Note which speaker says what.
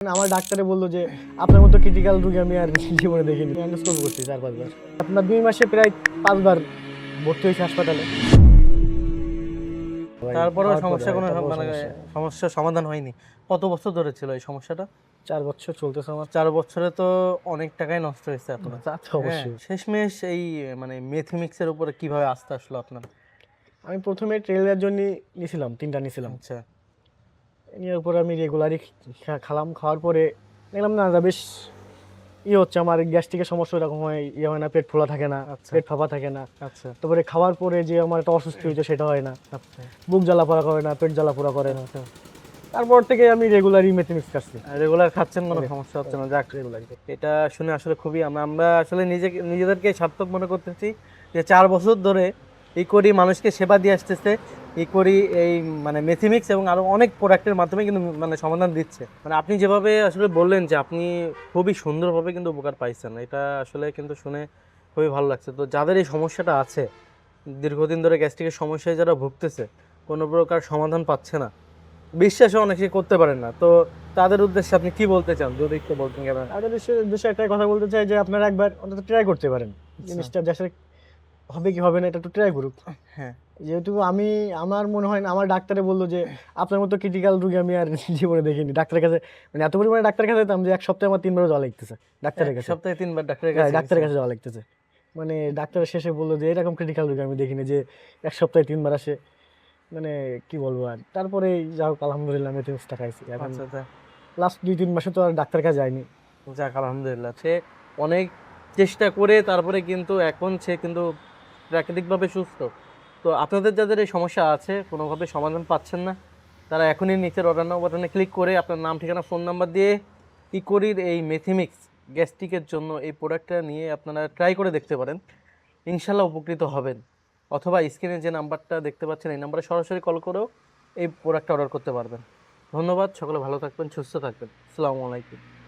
Speaker 1: আমার ডাক্তারে বলল যে আপনার মতো ক্রিটিক্যাল রোগী আমি আর জীবনে দেখিনি। এন্ডোস্কোপ করছি চার পাঁচবার। আপনার দুই মাসে প্রায় পাঁচবার ভর্তি হয়েছে হাসপাতালে।
Speaker 2: তারপরেও সমস্যা কোনো মানে
Speaker 1: সমস্যা।
Speaker 2: সমস্যার সমাধান হয়নি। কত বছর ধরে ছিল এই সমস্যাটা?
Speaker 1: চার বছর চলতেছে আমার।
Speaker 2: চার বছরে তো অনেক টাকাই নষ্ট হয়েছে আপনার
Speaker 1: তা তো অবশ্যই।
Speaker 2: হ্যাঁ, শেষমেশ এই মানে মেথিমিক্সের উপরে কীভাবে আসতে আসলো আপনার?
Speaker 1: আমি প্রথমে ট্রেলের জন্য নিয়েছিলাম তিনটা নিয়েছিলাম।
Speaker 2: আচ্ছা।
Speaker 1: নেওয়ার পরে আমি রেগুলারই খালাম। খাওয়ার পরে দেখলাম না বেশ ইয়ে হচ্ছে আমার গ্যাস্ট্রিকের সমস্যা এরকম হয় ইয়ে হয় না পেট ফোলা থাকে না
Speaker 2: আচ্ছা।
Speaker 1: পেট ফাঁপা থাকে না।
Speaker 2: আচ্ছা।
Speaker 1: তারপরে খাওয়ার পরে যে আমার একটা অসুস্থ হয়েছে সেটা হয় না।
Speaker 2: আচ্ছা।
Speaker 1: বুক জ্বালা পোড়া করে না পেট জ্বালা পোড়া করে না। তারপর থেকে আমি রেগুলারই মেথিমিক্স খাচ্ছি
Speaker 2: রেগুলার খাচ্ছেন কোনো
Speaker 1: রে-
Speaker 2: সমস্যা হচ্ছে না যাক রেগুলার এটা শুনে আসলে খুবই আমরা আমরা আসলে নিজেকে নিজেদেরকে সার্থক মনে করতেছি যে চার বছর ধরে এই করি মানুষকে সেবা দিয়ে আসতেছে। এই করি এই মানে মেথিমিক্স এবং আরও অনেক প্রোডাক্টের মাধ্যমে কিন্তু মানে সমাধান দিচ্ছে। মানে আপনি যেভাবে আসলে বললেন যে আপনি খুবই সুন্দরভাবে কিন্তু উপকার পাইছেন এটা আসলে কিন্তু শুনে খুবই ভালো লাগছে। তো যাদের এই সমস্যাটা আছে দীর্ঘদিন ধরে গ্যাস্ট্রিকের সমস্যায় যারা ভুগতেছে কোনো প্রকার সমাধান পাচ্ছে না। বিশ্বাসও অনেকে করতে পারেন না। তো তাদের উদ্দেশ্যে আপনি কি বলতে চান? যদি একটু বলতেন কেন?
Speaker 1: আর উদ্দেশ্যে একটাই কথা বলতে চাই যে আপনারা একবার অন্তত ট্রাই করতে পারেন। জিনিসটা দেশের হবে কি হবে না এটা একটু ট্রাই করুক।
Speaker 2: হ্যাঁ।
Speaker 1: যেহেতু আমি আমার মনে হয় না আমার ডাক্তারে বলল যে আপনার মতো ক্রিটিক্যাল রোগী আমি আর জীবনে দেখিনি। ডাক্তারের কাছে মানে এত পরিমাণে ডাক্তারের কাছে যেতাম যে এক সপ্তাহে আমার তিনবার যাওয়া লাগতেছে ডাক্তারের কাছে।
Speaker 2: সপ্তাহে তিনবার ডাক্তারের
Speaker 1: হ্যাঁ,
Speaker 2: কাছে
Speaker 1: ডাক্তারের কাছে যাওয়া লাগতেছে। মানে ডাক্তার শেষে বলল যে এরকম ক্রিটিক্যাল রোগী আমি দেখিনি যে এক সপ্তাহে তিনবার আসে। মানে কি বলব আর তারপরে যা হোক আলহামদুলিল্লাহ আমি টাকা আইছি এখন
Speaker 2: আচ্ছা আচ্ছা।
Speaker 1: লাস্ট দুই তিন মাসে তো আর ডাক্তার কাছে যায়নি।
Speaker 2: যাক আলহামদুলিল্লাহ সে অনেক চেষ্টা করে তারপরে কিন্তু এখন সে কিন্তু প্রাকৃতিকভাবে সুস্থ। তো আপনাদের যাদের এই সমস্যা আছে, কোনোভাবে সমাধান পাচ্ছেন না, তারা এখনই নিচের অর্ডার নাও বাটনে ক্লিক করে আপনার নাম, ঠিকানা ফোন নাম্বার দিয়ে ইকোরির এই মেথিমিক্স গ্যাস্ট্রিকের জন্য এই প্রোডাক্টটা নিয়ে আপনারা ট্রাই করে দেখতে পারেন। ইনশাল্লাহ উপকৃত হবেন। অথবা স্ক্রিনে যে নাম্বারটা দেখতে পাচ্ছেন, এই নাম্বারে সরাসরি কল করেও এই প্রোডাক্টটা অর্ডার করতে পারবেন। ধন্যবাদ, সকলে ভালো থাকবেন, সুস্থ থাকবেন। আসসালামু আলাইকুম।